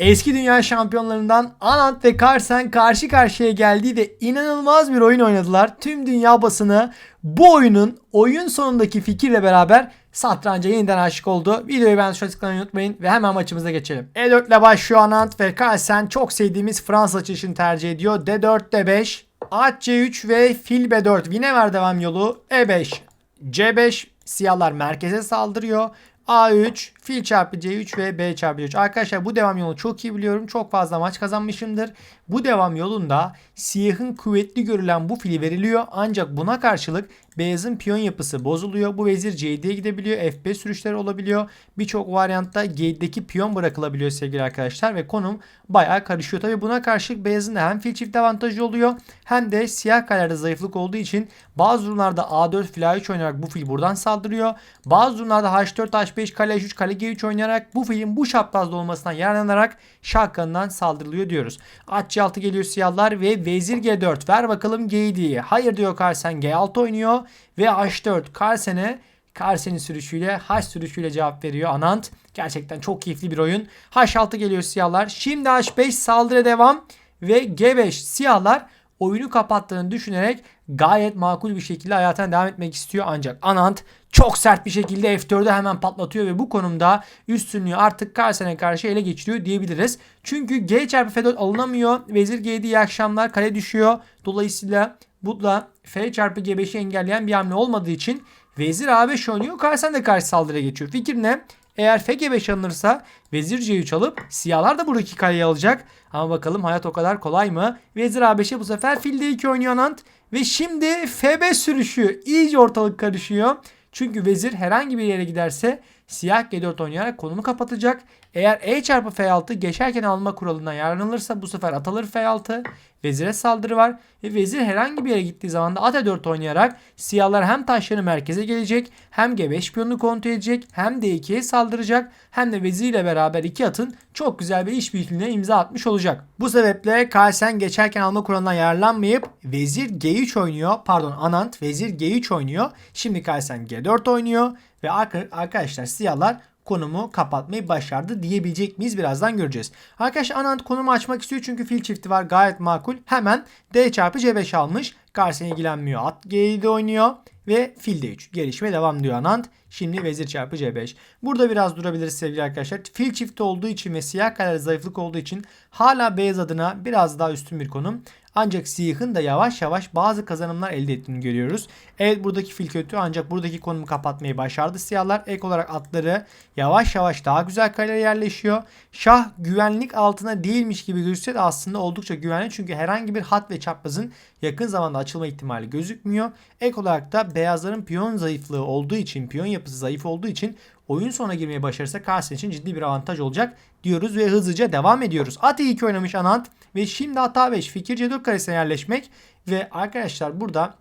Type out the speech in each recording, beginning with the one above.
Eski dünya şampiyonlarından Anant ve Carlsen karşı karşıya geldi ve inanılmaz bir oyun oynadılar. Tüm dünya basını bu oyunun oyun sonundaki fikirle beraber satranca yeniden aşık oldu. Videoyu ben şu unutmayın ve hemen maçımıza geçelim. E4 ile başlıyor Anant ve Carlsen çok sevdiğimiz Fransız açılışını tercih ediyor. D4, D5, At C3 ve fil B4. Vinever devam yolu E5, C5 siyahlar merkeze saldırıyor. A3, fil çarpı C3 ve B çarpı C3. Arkadaşlar bu devam yolunu çok iyi biliyorum. Çok fazla maç kazanmışımdır. Bu devam yolunda siyahın kuvvetli görülen bu fili veriliyor. Ancak buna karşılık beyazın piyon yapısı bozuluyor. Bu vezir C7'ye gidebiliyor. F5 sürüşleri olabiliyor. Birçok varyantta G7'deki piyon bırakılabiliyor sevgili arkadaşlar. Ve konum bayağı karışıyor. Tabi buna karşılık beyazın da hem fil çift avantajı oluyor. Hem de siyah kalelerde zayıflık olduğu için bazı durumlarda A4 fil A3 oynayarak bu fil buradan saldırıyor. Bazı durumlarda H4 H5 kale H3 kale G3 oynayarak bu filin bu çaprazda olmasından yararlanarak şah kanından saldırılıyor diyoruz. At C6 geliyor siyahlar ve vezir G4 ver bakalım G7'yi. Hayır diyor Carlsen G6 oynuyor ve H4 Carlsen'e Carlsen'in sürüşüyle H sürüşüyle cevap veriyor Anant. Gerçekten çok keyifli bir oyun. H6 geliyor siyahlar. Şimdi H5 saldırı devam ve G5 siyahlar oyunu kapattığını düşünerek gayet makul bir şekilde hayatına devam etmek istiyor. Ancak Anant çok sert bir şekilde F4'ü hemen patlatıyor ve bu konumda üstünlüğü artık Carlsen'e karşı ele geçiriyor diyebiliriz. Çünkü G çarpı F4 alınamıyor. Vezir G7 iyi akşamlar kale düşüyor. Dolayısıyla bu da F çarpı G5'i engelleyen bir hamle olmadığı için Vezir A5 oynuyor. Carlsen de karşı saldırıya geçiyor. Fikir ne? Eğer FG5 alınırsa Vezir C3 alıp siyahlar da buradaki kaleyi alacak. Ama bakalım hayat o kadar kolay mı? Vezir A5'e bu sefer fil D2 oynuyor Nant. Ve şimdi F5 sürüşü. iyice ortalık karışıyor. Çünkü vezir herhangi bir yere giderse siyah G4 oynayarak konumu kapatacak. Eğer E çarpı F6 geçerken alma kuralından yararlanılırsa bu sefer at alır F6. Vezire saldırı var. Ve vezir herhangi bir yere gittiği zaman da at E4 oynayarak siyahlar hem taşları merkeze gelecek hem G5 piyonunu kontrol edecek hem D2'ye saldıracak hem de vezir ile beraber iki atın çok güzel bir işbirliğine imza atmış olacak. Bu sebeple Carlsen geçerken alma kuralından yararlanmayıp vezir G3 oynuyor. Pardon Anant vezir G3 oynuyor. Şimdi Carlsen G4 oynuyor ve arkadaşlar siyahlar konumu kapatmayı başardı diyebilecek miyiz birazdan göreceğiz. Arkadaşlar Anant konumu açmak istiyor çünkü fil çifti var gayet makul. Hemen D çarpı C5 almış. Carlsen ilgilenmiyor. At G7 oynuyor ve fil D3. Gelişme devam diyor Anant. Şimdi vezir çarpı C5. Burada biraz durabiliriz sevgili arkadaşlar. Fil çifti olduğu için ve siyah kalede zayıflık olduğu için hala beyaz adına biraz daha üstün bir konum. Ancak siyahın da yavaş yavaş bazı kazanımlar elde ettiğini görüyoruz. Evet buradaki fil kötü ancak buradaki konumu kapatmayı başardı siyahlar. Ek olarak atları yavaş yavaş daha güzel kaleye yerleşiyor. Şah güvenlik altına değilmiş gibi gözükse de aslında oldukça güvenli. Çünkü herhangi bir hat ve çaprazın yakın zamanda açılma ihtimali gözükmüyor. Ek olarak da beyazların piyon zayıflığı olduğu için, piyon yapısı zayıf olduğu için oyun sonuna girmeye başarırsa Carlsen için ciddi bir avantaj olacak diyoruz ve hızlıca devam ediyoruz. At E2 oynamış Anant ve şimdi at A5 fikir C4 karesine yerleşmek ve arkadaşlar burada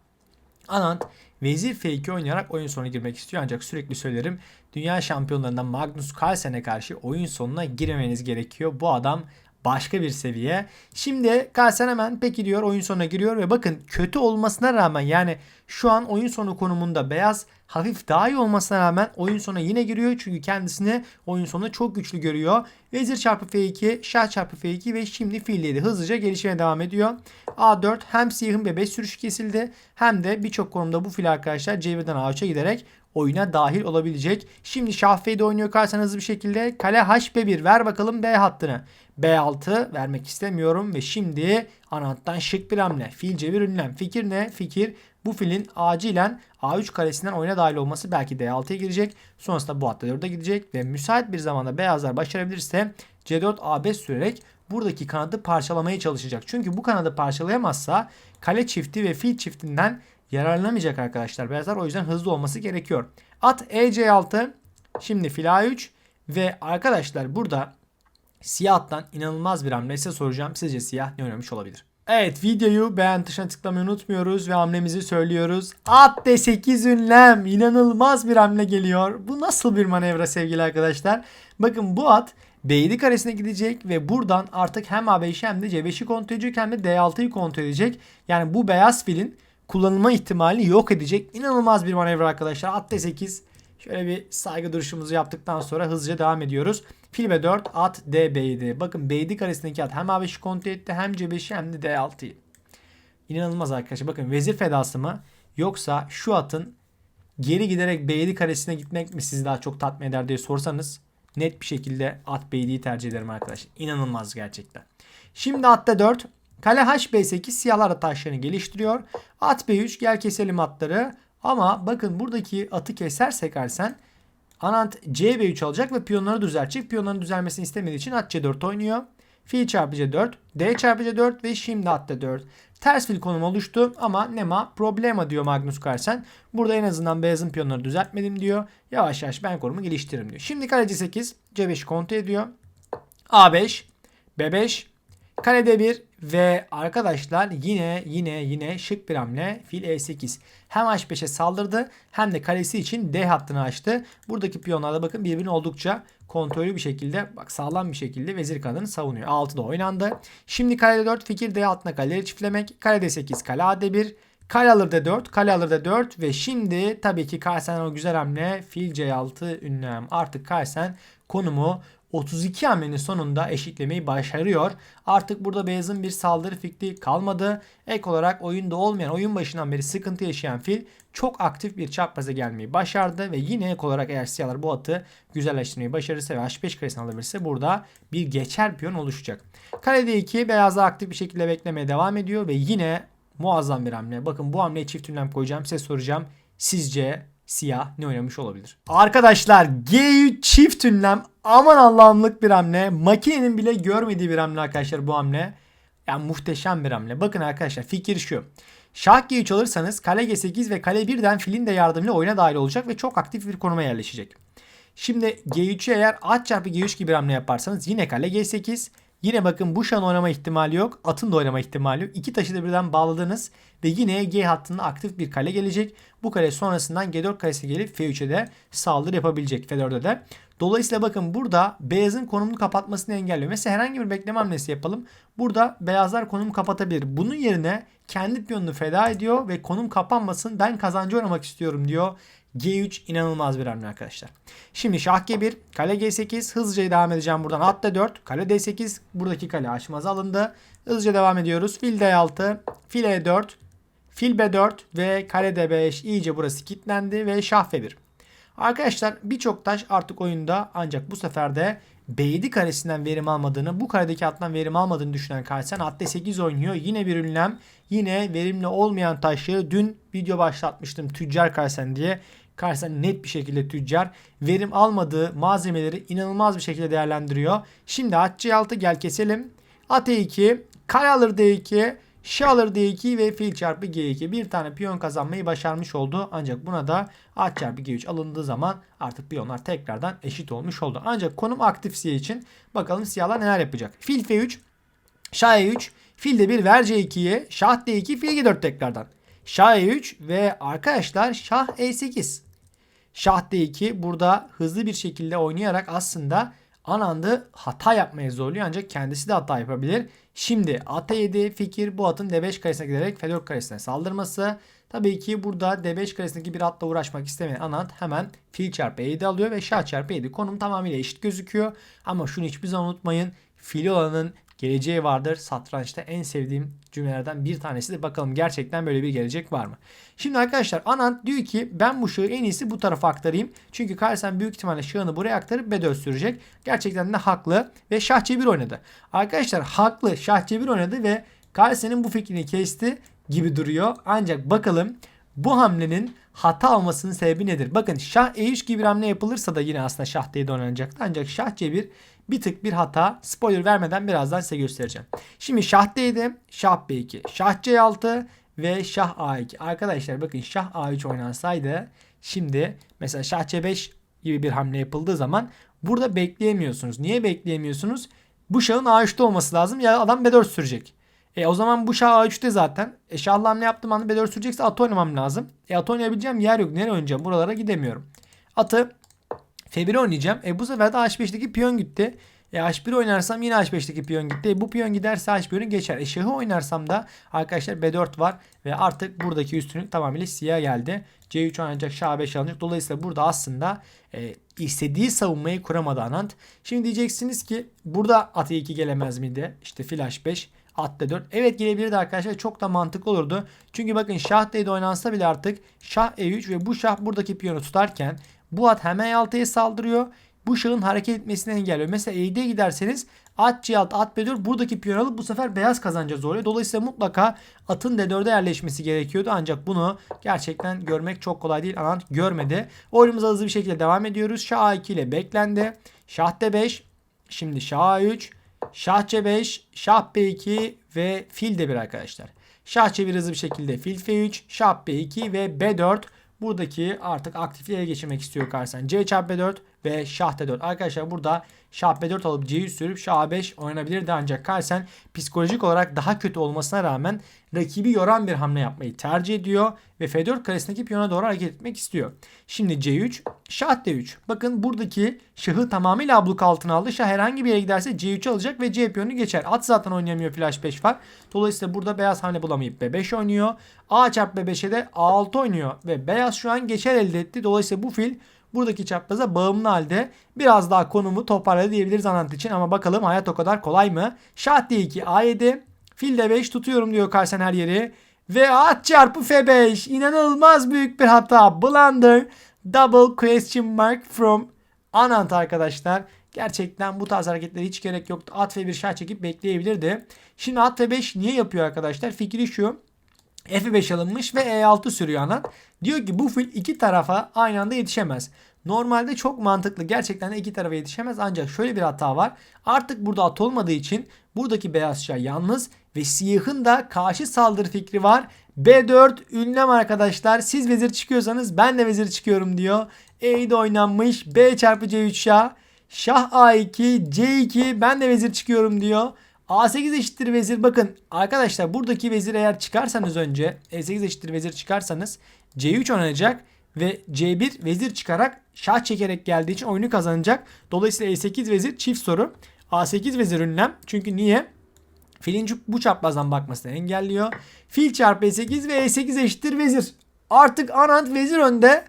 Anant Vezir F2 oynayarak oyun sonuna girmek istiyor ancak sürekli söylerim dünya şampiyonlarından Magnus Carlsen'e karşı oyun sonuna giremeniz gerekiyor. Bu adam başka bir seviye. Şimdi Carlsen hemen peki diyor oyun sonuna giriyor ve bakın kötü olmasına rağmen yani şu an oyun sonu konumunda beyaz hafif daha iyi olmasına rağmen oyun sonuna yine giriyor. Çünkü kendisini oyun sonunda çok güçlü görüyor. Vezir çarpı F2, şah çarpı F2 ve şimdi fil 7 hızlıca gelişmeye devam ediyor. A4 hem siyahın B5 sürüşü kesildi hem de birçok konumda bu fil arkadaşlar C1'den A3'e giderek oyuna dahil olabilecek. Şimdi şah F7 oynuyor Carlsen hızlı bir şekilde. Kale HB1 ver bakalım B hattını. B6 vermek istemiyorum ve şimdi anahtardan şık bir hamle. Fil C1 ünlem. Fikir ne? Fikir bu filin acilen A3 karesinden oyuna dahil olması belki D6'ya girecek. Sonrasında bu hatta 4'e gidecek ve müsait bir zamanda beyazlar başarabilirse C4 A5 sürerek buradaki kanadı parçalamaya çalışacak. Çünkü bu kanadı parçalayamazsa kale çifti ve fil çiftinden yararlanamayacak arkadaşlar. Beyazlar o yüzden hızlı olması gerekiyor. At EC6 şimdi fil A3 ve arkadaşlar burada siyahtan inanılmaz bir hamle size soracağım. Sizce siyah ne oynamış olabilir? Evet videoyu beğen tuşuna tıklamayı unutmuyoruz ve hamlemizi söylüyoruz. At D8 ünlem. İnanılmaz bir hamle geliyor. Bu nasıl bir manevra sevgili arkadaşlar? Bakın bu at B7 karesine gidecek ve buradan artık hem A5'i hem de C5'i kontrol edecek hem de D6'yı kontrol edecek. Yani bu beyaz filin kullanılma ihtimali yok edecek. İnanılmaz bir manevra arkadaşlar. At D8. Şöyle bir saygı duruşumuzu yaptıktan sonra hızlıca devam ediyoruz. Fil B4 at D5'ydi. Bakın B7 karesindeki at hem A5'i kontrol etti hem C5'i hem de D6'yı. İnanılmaz arkadaşlar. Bakın vezir fedası mı yoksa şu atın geri giderek B7 karesine gitmek mi sizi daha çok tatmin eder diye sorsanız net bir şekilde at B7'yi tercih ederim arkadaşlar. İnanılmaz gerçekten. Şimdi atta 4. Kale HB8 siyahlar da taşlarını geliştiriyor. At B3 gel keselim atları. Ama bakın buradaki atı kesersek Arsen Anant CB3 alacak ve piyonları düzeltecek. Piyonların düzelmesini istemediği için at C4 oynuyor. Fil çarpı C4, D çarpı C4 ve şimdi at D4. Ters fil konum oluştu ama nema problema diyor Magnus Carlsen. Burada en azından beyazın piyonları düzeltmedim diyor. Yavaş yavaş ben konumu geliştiririm diyor. Şimdi kale C8, C5 kontrol ediyor. A5, B5, kale D1 ve arkadaşlar yine yine yine şık bir hamle fil E8. Hem H5'e saldırdı hem de kalesi için D hattını açtı. Buradaki piyonlarda bakın birbirini oldukça kontrollü bir şekilde bak sağlam bir şekilde vezir kanadını savunuyor. 6'da oynandı. Şimdi kale 4 fikir D altına kaleleri çiftlemek. Kale D8 kale A1 Kale alır D4, kale alır D4 ve şimdi tabii ki Carlsen o güzel hamle fil C6 ünlem. Artık Carlsen konumu 32 hamlenin sonunda eşitlemeyi başarıyor. Artık burada beyazın bir saldırı fikri kalmadı. Ek olarak oyunda olmayan oyun başından beri sıkıntı yaşayan fil çok aktif bir çapraza gelmeyi başardı ve yine ek olarak eğer siyahlar bu atı güzelleştirmeyi başarırsa ve H5 karesini alabilirse burada bir geçer piyon oluşacak. Kale D2 beyazlar aktif bir şekilde beklemeye devam ediyor ve yine muazzam bir hamle. Bakın bu hamleye çift ünlem koyacağım. Size soracağım. Sizce siyah ne oynamış olabilir? Arkadaşlar G3 çift ünlem aman Allah'ımlık bir hamle. Makinenin bile görmediği bir hamle arkadaşlar bu hamle. Yani muhteşem bir hamle. Bakın arkadaşlar fikir şu. Şah G3 alırsanız kale G8 ve kale 1'den filin de yardımıyla oyuna dahil olacak ve çok aktif bir konuma yerleşecek. Şimdi G3'ü eğer at çarpı G3 gibi bir hamle yaparsanız yine kale G8 Yine bakın bu şan oynama ihtimali yok. Atın da oynama ihtimali yok. İki taşı da birden bağladınız. Ve yine G hattında aktif bir kale gelecek. Bu kale sonrasından G4 karesi gelip F3'e de saldırı yapabilecek F4'e de. Dolayısıyla bakın burada beyazın konumunu kapatmasını engelliyor. Mesela herhangi bir bekleme hamlesi yapalım. Burada beyazlar konumu kapatabilir. Bunun yerine kendi piyonunu feda ediyor ve konum kapanmasın ben kazancı oynamak istiyorum diyor. G3 inanılmaz bir hamle arkadaşlar. Şimdi şah G1, kale G8 hızlıca devam edeceğim buradan. At D4, kale D8 buradaki kale açmaz alındı. Hızlıca devam ediyoruz. Fil D6, fil E4, fil B4 ve kale D5 iyice burası kilitlendi ve şah F1. Arkadaşlar birçok taş artık oyunda ancak bu sefer de B7 karesinden verim almadığını, bu karedeki attan verim almadığını düşünen Carlsen at D8 oynuyor. Yine bir ünlem. Yine verimli olmayan taşları dün video başlatmıştım tüccar Carlsen diye. Carlsen net bir şekilde tüccar. Verim almadığı malzemeleri inanılmaz bir şekilde değerlendiriyor. Şimdi at C6 gel keselim. At E2, kare alır D2, Şah alır D2 ve fil çarpı G2. Bir tane piyon kazanmayı başarmış oldu. Ancak buna da at çarpı G3 alındığı zaman artık piyonlar tekrardan eşit olmuş oldu. Ancak konum aktif siyah için bakalım siyahlar neler yapacak. Fil F3, Şah E3, fil de 1 ver C2'ye, Şah D2, fil G4 tekrardan. Şah E3 ve arkadaşlar Şah E8. Şah D2 burada hızlı bir şekilde oynayarak aslında Anand'ı hata yapmaya zorluyor ancak kendisi de hata yapabilir. Şimdi at 7 fikir bu atın D5 karesine giderek F4 karesine saldırması. Tabii ki burada D5 karesindeki bir atla uğraşmak istemeyen Anand hemen fil çarpı 7 alıyor ve şah çarpı 7 konum tamamıyla eşit gözüküyor. Ama şunu hiçbir zaman unutmayın. Fil olanın geleceği vardır. Satrançta en sevdiğim cümlelerden bir tanesi de bakalım gerçekten böyle bir gelecek var mı? Şimdi arkadaşlar Anand diyor ki ben bu şahı en iyisi bu tarafa aktarayım. Çünkü Carlsen büyük ihtimalle şahını buraya aktarıp B4 sürecek. Gerçekten de haklı ve şah C1 oynadı. Arkadaşlar haklı şah C1 oynadı ve Carlsen'in bu fikrini kesti gibi duruyor. Ancak bakalım bu hamlenin hata olmasının sebebi nedir? Bakın şah E3 gibi bir hamle yapılırsa da yine aslında şah D7 oynanacaktı. Ancak şah C1 bir tık bir hata. Spoiler vermeden birazdan size göstereceğim. Şimdi şah D7, şah B2, şah C6 ve şah A2. Arkadaşlar bakın şah A3 oynansaydı şimdi mesela şah C5 gibi bir hamle yapıldığı zaman burada bekleyemiyorsunuz. Niye bekleyemiyorsunuz? Bu şahın A3'te olması lazım ya adam B4 sürecek. E o zaman bu şah A3'te zaten. E şahlı hamle yaptığım anda B4 sürecekse at oynamam lazım. E at oynayabileceğim yer yok. Nereye oynayacağım? Buralara gidemiyorum. Atı F1 oynayacağım. E bu sefer de H5'teki piyon gitti. E H1 oynarsam yine H5'teki piyon gitti. E, bu piyon giderse H1'ün geçer. E şahı oynarsam da arkadaşlar B4 var ve artık buradaki üstünlük tamamıyla siyah geldi. C3 oynanacak, şah 5 alınacak. Dolayısıyla burada aslında e, istediği savunmayı kuramadı Anant. Şimdi diyeceksiniz ki burada at E2 gelemez miydi? İşte fil H5 at D4. Evet gelebilirdi arkadaşlar. Çok da mantıklı olurdu. Çünkü bakın şah D7 oynansa bile artık şah E3 ve bu şah buradaki piyonu tutarken bu at hem E6'ya saldırıyor. Bu şahın hareket etmesini engelliyor. Mesela E7'ye giderseniz at C6, at B4 buradaki piyon alıp bu sefer beyaz kazanacağız oluyor. Dolayısıyla mutlaka atın D4'e yerleşmesi gerekiyordu. Ancak bunu gerçekten görmek çok kolay değil. Anant görmedi. Oyunumuza hızlı bir şekilde devam ediyoruz. Şah A2 ile beklendi. Şah D5. Şimdi Şah A3. Şah C5, Şah B2 ve fil D1 arkadaşlar. Şah çevir hızlı bir şekilde fil F3, Şah B2 ve B4. Buradaki artık aktifliğe geçirmek istiyor karşısına. C çarpı B4 ve Şah D4. Arkadaşlar burada Şah B4 alıp C'yi sürüp Şah A5 oynanabilirdi ancak Carlsen psikolojik olarak daha kötü olmasına rağmen rakibi yoran bir hamle yapmayı tercih ediyor ve F4 karesindeki piyona doğru hareket etmek istiyor. Şimdi C3, Şah D3. Bakın buradaki şahı tamamıyla abluk altına aldı. Şah herhangi bir yere giderse C3 alacak ve C piyonu geçer. At zaten oynayamıyor flash 5 var. Dolayısıyla burada beyaz hamle bulamayıp B5 oynuyor. A çarpı B5'e de A6 oynuyor ve beyaz şu an geçer elde etti. Dolayısıyla bu fil buradaki çapraza bağımlı halde biraz daha konumu toparladı diyebiliriz Anant için ama bakalım hayat o kadar kolay mı? Şah D2 A7 fil D5 tutuyorum diyor Carlsen her yeri ve at çarpı F5 inanılmaz büyük bir hata blunder double question mark from Anant arkadaşlar. Gerçekten bu tarz hareketlere hiç gerek yoktu. At F1 şah çekip bekleyebilirdi. Şimdi at F5 niye yapıyor arkadaşlar? Fikri şu. F5 alınmış ve E6 sürüyor anan. Diyor ki bu fil iki tarafa aynı anda yetişemez. Normalde çok mantıklı. Gerçekten de iki tarafa yetişemez. Ancak şöyle bir hata var. Artık burada at olmadığı için buradaki beyaz şah yalnız ve siyahın da karşı saldırı fikri var. B4 ünlem arkadaşlar. Siz vezir çıkıyorsanız ben de vezir çıkıyorum diyor. E de oynanmış. B çarpı C3 şah. Şah A2, C2 ben de vezir çıkıyorum diyor. A8 eşittir vezir. Bakın arkadaşlar buradaki vezir eğer çıkarsanız önce E8 eşittir vezir çıkarsanız C3 oynanacak ve C1 vezir çıkarak şah çekerek geldiği için oyunu kazanacak. Dolayısıyla E8 vezir çift soru. A8 vezir ünlem. Çünkü niye? Filin bu çaprazdan bakmasını engelliyor. Fil çarpı E8 ve E8 eşittir vezir. Artık Anant vezir önde.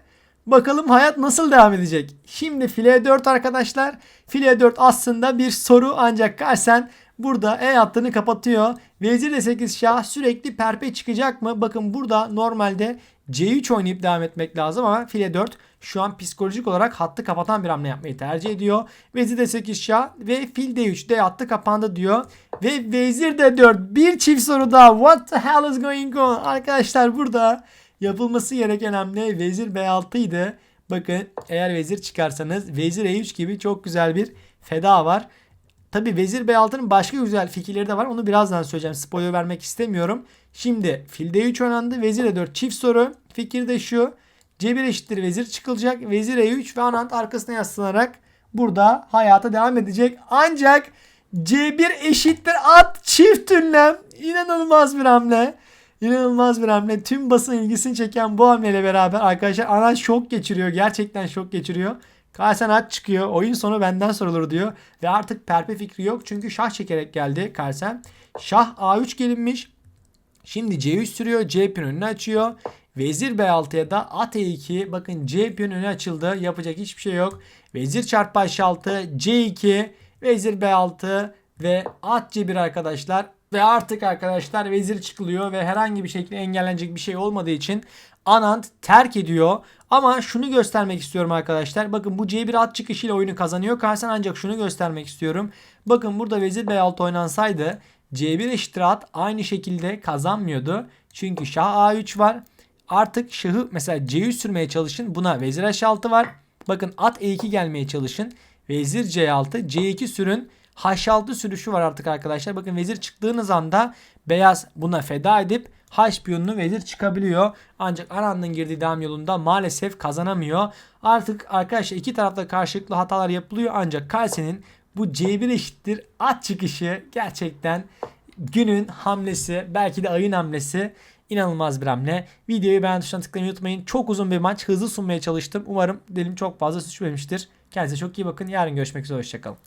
Bakalım hayat nasıl devam edecek? Şimdi file 4 arkadaşlar. File 4 aslında bir soru ancak Carlsen burada E hattını kapatıyor. Vezir de 8 şah sürekli perpe çıkacak mı? Bakın burada normalde C3 oynayıp devam etmek lazım ama file 4 şu an psikolojik olarak hattı kapatan bir hamle yapmayı tercih ediyor. Vezir de 8 şah ve fil D3 de hattı kapandı diyor. Ve vezir de 4 bir çift soru daha. What the hell is going on? Arkadaşlar burada yapılması gereken hamle vezir B6 idi. Bakın eğer vezir çıkarsanız vezir E3 gibi çok güzel bir feda var. Tabi vezir B6'nın başka güzel fikirleri de var. Onu birazdan söyleyeceğim. Spoiler vermek istemiyorum. Şimdi fil D3 oynandı. Vezir E4 çift soru. Fikir de şu. C1 eşittir vezir çıkılacak. Vezir E3 ve Anant arkasına yaslanarak burada hayata devam edecek. Ancak C1 eşittir at çift ünlem. İnanılmaz bir hamle. İnanılmaz bir hamle. Tüm basın ilgisini çeken bu hamleyle beraber arkadaşlar Anant şok geçiriyor. Gerçekten şok geçiriyor. Carlsen at çıkıyor. Oyun sonu benden sorulur diyor. Ve artık perpe fikri yok. Çünkü şah çekerek geldi Carlsen. Şah A3 gelinmiş. Şimdi C3 sürüyor. C piyon önünü açıyor. Vezir B6'ya da at E2. Bakın C piyon önü açıldı. Yapacak hiçbir şey yok. Vezir çarpı H6. C2. Vezir B6 ve at C1 arkadaşlar. Ve artık arkadaşlar vezir çıkılıyor ve herhangi bir şekilde engellenecek bir şey olmadığı için Anand terk ediyor. Ama şunu göstermek istiyorum arkadaşlar. Bakın bu C1 at çıkışıyla oyunu kazanıyor. Carlsen ancak şunu göstermek istiyorum. Bakın burada vezir B6 oynansaydı C1 eşittir at aynı şekilde kazanmıyordu. Çünkü şah A3 var. Artık şahı mesela C3 sürmeye çalışın. Buna vezir H6 var. Bakın at E2 gelmeye çalışın. Vezir C6, C2 sürün. H6 sürüşü var artık arkadaşlar. Bakın vezir çıktığınız anda beyaz buna feda edip H piyonunu vezir çıkabiliyor. Ancak Aran'ın girdiği devam yolunda maalesef kazanamıyor. Artık arkadaşlar iki tarafta karşılıklı hatalar yapılıyor. Ancak Kalse'nin bu C1 eşittir at çıkışı gerçekten günün hamlesi belki de ayın hamlesi inanılmaz bir hamle. Videoyu beğen tuşuna tıklamayı unutmayın. Çok uzun bir maç hızlı sunmaya çalıştım. Umarım dilim çok fazla suçmamıştır. Kendinize çok iyi bakın. Yarın görüşmek üzere. Hoşçakalın.